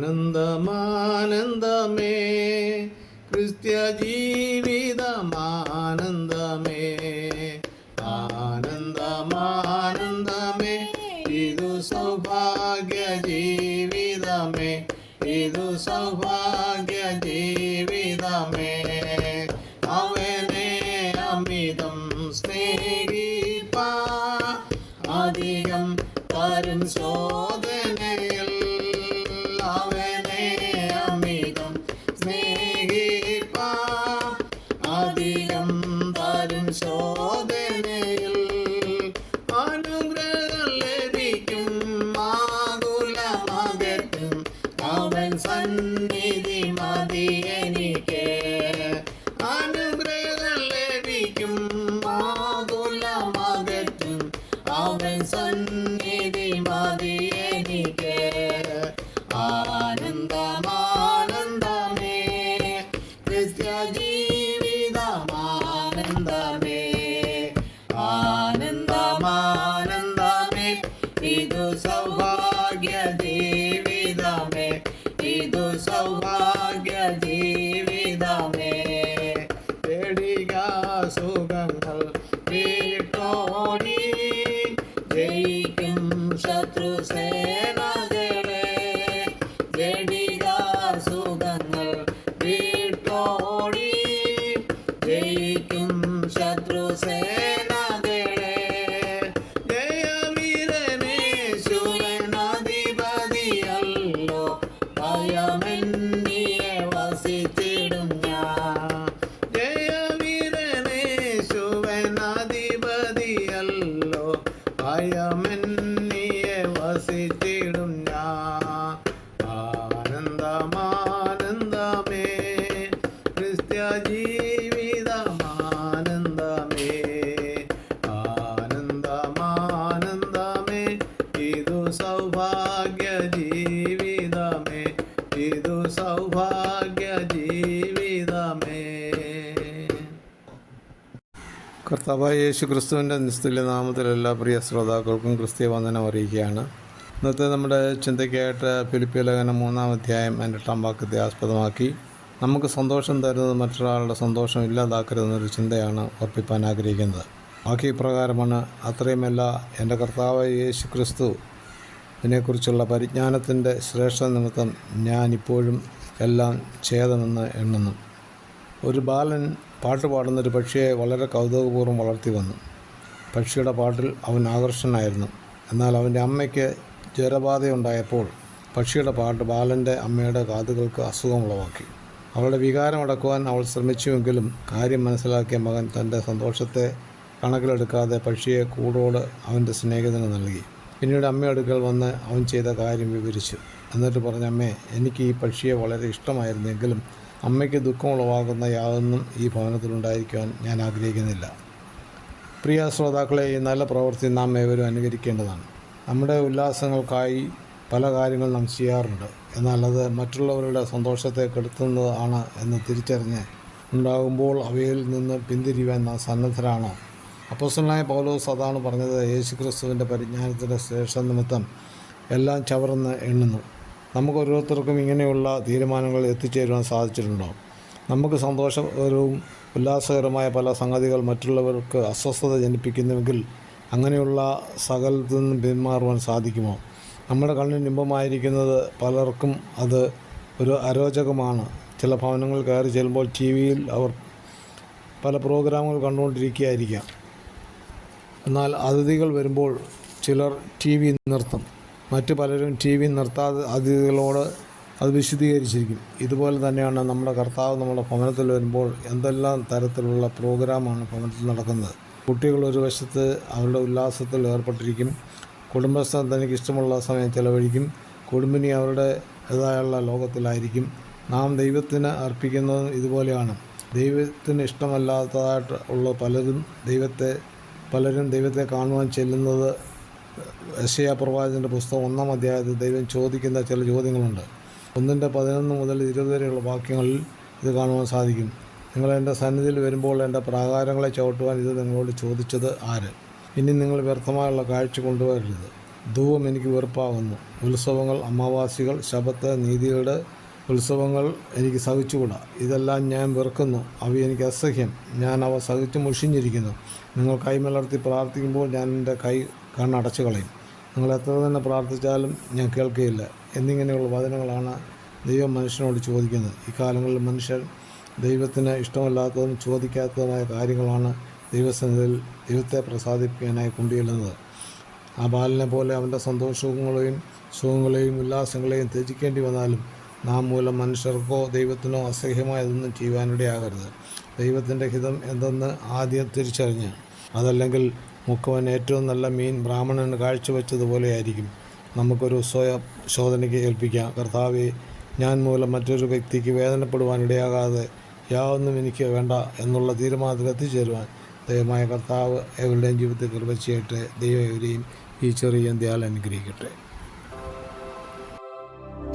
ആനന്ദമാനന്ദമേ ക്രിസ്ത്യ ജീവിതമാനന്ദമേ ആനന്ദമാനന്ദമേ ഇതു സൗഭാഗ്യ ജീവിതമേ ഇതു സൗഭാഗ്യ ജീവിതമേ അവനെ അമിതം സ്നേഹിപ്പ അധികം തരും ശോധനയിൽ അധികം ആനന്ദമാനന്ദമേ ഇതു സൗഭാഗ്യ ജീവിതമേ. ഇതു സൗഭാഗ്യ ജീവിതമേ. തേടിക സുഖങ്ങൾ വീട്ടോടി ജയിക്കും ശത്രു സേനകളെ തേടിക സുഖങ്ങൾ വീട്ടോടി ജയിക്കും ശത്രു സേനകളെ സൗഭാഗ്യ ജീവിതമേ ഇതു സൗഭാഗ്യ ജീവിതമേ കർത്താവായ യേശു ക്രിസ്തുവിന്റെ നിസ്തുല്യ നാമത്തിൽ എല്ലാ പ്രിയ ശ്രോതാക്കൾക്കും ക്രിസ്തീയ വന്ദനം അറിയിക്കുകയാണ്. ഇന്നത്തെ നമ്മുടെ ചിന്തയ്ക്കായിട്ട് ഫിലിപ്പിയ ലേഖനം മൂന്നാം അധ്യായം എന്റെ എട്ടാം വാക്യത്തെ ആസ്പദമാക്കി നമുക്ക് സന്തോഷം തരുന്നത് മറ്റൊരാളുടെ സന്തോഷം ഇല്ലാതാക്കരുതെന്നൊരു ചിന്തയാണ് ഉറപ്പിപ്പാൻ ആഗ്രഹിക്കുന്നത്. ബാക്കി പ്രകാരമാണ് അത്രയുമല്ല എന്റെ കർത്താവായ യേശു ക്രിസ്തു ഇതിനെക്കുറിച്ചുള്ള പരിജ്ഞാനത്തിന്റെ ശ്രേഷ്ഠ നിമിത്തം ഞാനിപ്പോഴും എല്ലാം ഛേദമെന്ന് എണ്ണുന്നു. ഒരു ബാലൻ പാട്ട് പാടുന്ന ഒരു പക്ഷിയെ വളരെ കൗതുകപൂർവം വളർത്തി വന്നു. പക്ഷിയുടെ പാട്ടിൽ അവൻ ആകർഷണനായിരുന്നു. എന്നാൽ അവന്റെ അമ്മയ്ക്ക് ജ്വരബാധയുണ്ടായപ്പോൾ പക്ഷിയുടെ പാട്ട് ബാലന്റെ അമ്മയുടെ കാതുകൾക്ക് അസുഖമുളവാക്കി. അവളുടെ വികാരം അടക്കുവാൻ അവൾ ശ്രമിച്ചുവെങ്കിലും കാര്യം മനസ്സിലാക്കിയ മകൻ തന്റെ സന്തോഷത്തെ കണക്കിലെടുക്കാതെ പക്ഷിയെ കൂടോട് അവന്റെ സ്നേഹിതന് നൽകി. പിന്നീട് അമ്മയടുക്കൽ വന്ന് അവൻ ചെയ്ത കാര്യം വിവരിച്ചു. എന്നിട്ട് പറഞ്ഞ അമ്മേ എനിക്ക് ഈ പക്ഷിയെ വളരെ ഇഷ്ടമായിരുന്നെങ്കിലും അമ്മയ്ക്ക് ദുഃഖമുളവാകുന്ന യാതൊന്നും ഈ ഭവനത്തിലുണ്ടായിരിക്കുവാൻ ഞാൻ ആഗ്രഹിക്കുന്നില്ല. പ്രിയ ശ്രോതാക്കളെ ഈ നല്ല പ്രവൃത്തി നാം ഏവരും അനുകരിക്കേണ്ടതാണ്. നമ്മുടെ ഉല്ലാസങ്ങൾക്കായി പല കാര്യങ്ങൾ നാം ചെയ്യാറുണ്ട്. എന്നാൽ അത് മറ്റുള്ളവരുടെ സന്തോഷത്തെ കെടുത്തുന്നതാണ് എന്ന് തിരിച്ചറിഞ്ഞ് ഉണ്ടാകുമ്പോൾ അവയിൽ നിന്ന് പിന്തിരിയുവാൻ നാം സന്നദ്ധരാണോ. അപ്പോസ്റ്റലായ പൗലോസ് അതാണ് പറഞ്ഞത് യേശുക്രിസ്തുവിന്റെ പരിജ്ഞാനത്തിന്റെ ശ്രേഷ്ഠ നിമിത്തം എല്ലാം ചവർന്ന് എണ്ണുന്നു. നമുക്ക് ഓരോരുത്തർക്കും ഇങ്ങനെയുള്ള തീരുമാനങ്ങൾ എത്തിച്ചേരുവാൻ സാധിച്ചിട്ടുണ്ടോ? നമുക്ക് സന്തോഷകരവും ഉല്ലാസകരമായ പല സംഗതികൾ മറ്റുള്ളവർക്ക് അസ്വസ്ഥത ജനിപ്പിക്കുന്നുവെങ്കിൽ അങ്ങനെയുള്ള സകലത്തിൽ നിന്നും പിന്മാറുവാൻ സാധിക്കുമോ? നമ്മുടെ കണ്ണിന് ഇമ്പമായിരിക്കുന്നത് പലർക്കും അത് ഒരു അരോചകമാണ്. ചില ഭവനങ്ങൾ കയറി ചെല്ലുമ്പോൾ ടി വിയിൽ അവർ പല പ്രോഗ്രാമുകൾ കണ്ടുകൊണ്ടിരിക്കുകയായിരിക്കാം. എന്നാൽ അതിഥികൾ വരുമ്പോൾ ചിലർ ടി വി നിർത്തും. മറ്റു പലരും ടി വി നിർത്താതെ അതിഥികളോട് അത് വിശദീകരിച്ചിരിക്കും. ഇതുപോലെ തന്നെയാണ് നമ്മുടെ കർത്താവ് നമ്മുടെ ഭവനത്തിൽ വരുമ്പോൾ എന്തെല്ലാം തരത്തിലുള്ള പ്രോഗ്രാമാണ് ഭവനത്തിൽ നടക്കുന്നത്. കുട്ടികൾ ഒരു വശത്ത് അവരുടെ ഉല്ലാസത്തിൽ ഏർപ്പെട്ടിരിക്കും. കുടുംബസ്ഥൻ തനിക്ക് ഇഷ്ടമുള്ള സമയം ചെലവഴിക്കും. കുടുംബിനി അവരുടെ ഇതായുള്ള ലോകത്തിലായിരിക്കും. നാം ദൈവത്തിന് അർപ്പിക്കുന്നതും ഇതുപോലെയാണ്. ദൈവത്തിന് ഇഷ്ടമല്ലാത്തതായിട്ട് ഉള്ള പലരും ദൈവത്തെ പലരും ദൈവത്തെ കാണുവാൻ ചെല്ലുന്നത് യശയാ പ്രവാചകന്റെ പുസ്തകം ഒന്നാം അധ്യായത്തിൽ ദൈവം ചോദിക്കുന്ന ചില ചോദ്യങ്ങളുണ്ട്. ഒന്നിന്റെ പതിനൊന്ന് മുതൽ ഇരുപത് വരെയുള്ള വാക്യങ്ങളിൽ ഇത് കാണുവാൻ സാധിക്കും. നിങ്ങൾ എന്റെ സന്നിധിയിൽ വരുമ്പോൾ എന്റെ പ്രാകാരങ്ങളെ ചവിട്ടുവാൻ ഇത് നിങ്ങളോട് ചോദിച്ചത് ആര്? ഇനി നിങ്ങൾ വ്യർത്ഥമായുള്ള കാഴ്ച കൊണ്ടുവരരുത്. ധൂവം എനിക്ക് വെറുപ്പാകുന്നു. ഉത്സവങ്ങൾ അമാവാസികൾ ശബത്ത് നീതിയുടെ ഉത്സവങ്ങൾ എനിക്ക് സഹിച്ചുകൂടാ? ഇതെല്ലാം ഞാൻ വെറുക്കുന്നു. അവ എനിക്ക് അസഹ്യം. ഞാൻ അവ സഹിച്ച് മുഷിഞ്ഞിരിക്കുന്നു. നിങ്ങൾ കൈമലർത്തി പ്രാർത്ഥിക്കുമ്പോൾ ഞാൻ എന്റെ കൈ കണ്ണടച്ചു കളയും. നിങ്ങൾ എത്ര തന്നെ പ്രാർത്ഥിച്ചാലും ഞാൻ കേൾക്കുകയില്ല എന്നിങ്ങനെയുള്ള വചനങ്ങളാണ് ദൈവം മനുഷ്യനോട് ചോദിക്കുന്നത്. ഇക്കാലങ്ങളിൽ മനുഷ്യർ ദൈവത്തിന് ഇഷ്ടമല്ലാത്തതും ചോദിക്കാത്തതുമായ കാര്യങ്ങളാണ് ദൈവസന്നിധിയിൽ ദൈവത്തെ പ്രസാദിപ്പിക്കാനായി കൊണ്ടുചെല്ലുന്നത്. ആ ബാലനെ പോലെ അവന്റെ സന്തോഷങ്ങളെയും സുഖങ്ങളെയും ഉല്ലാസങ്ങളെയും ത്യജിക്കേണ്ടി വന്നാലും നാം മൂലം മനുഷ്യർക്കോ ദൈവത്തിനോ അസഹ്യമായതൊന്നും ചെയ്യുവാനിടയാകരുത്. ദൈവത്തിന്റെ ഹിതം എന്തെന്ന് ആദ്യം തിരിച്ചറിഞ്ഞ്. അതല്ലെങ്കിൽ മുക്കവൻ ഏറ്റവും നല്ല മീൻ ബ്രാഹ്മണന് കാഴ്ചവെച്ചതുപോലെയായിരിക്കും. നമുക്കൊരു സ്വയം ശോധനയ്ക്ക് ഏൽപ്പിക്കാം. കർത്താവെ ഞാൻ മൂലം മറ്റൊരു വ്യക്തിക്ക് വേദനപ്പെടുവാനിടയാകാതെ യാതൊന്നും എനിക്ക് വേണ്ട എന്നുള്ള തീരുമാനത്തിൽ എത്തിച്ചേരുവാൻ ദൈവമായ കർത്താവ് എവരുടെയും ജീവിതത്തിൽ കൃപ ചെയ്യട്ടെ. ദൈവം ഈ ചെറിയ ധ്യാനം അനുഗ്രഹിക്കട്ടെ.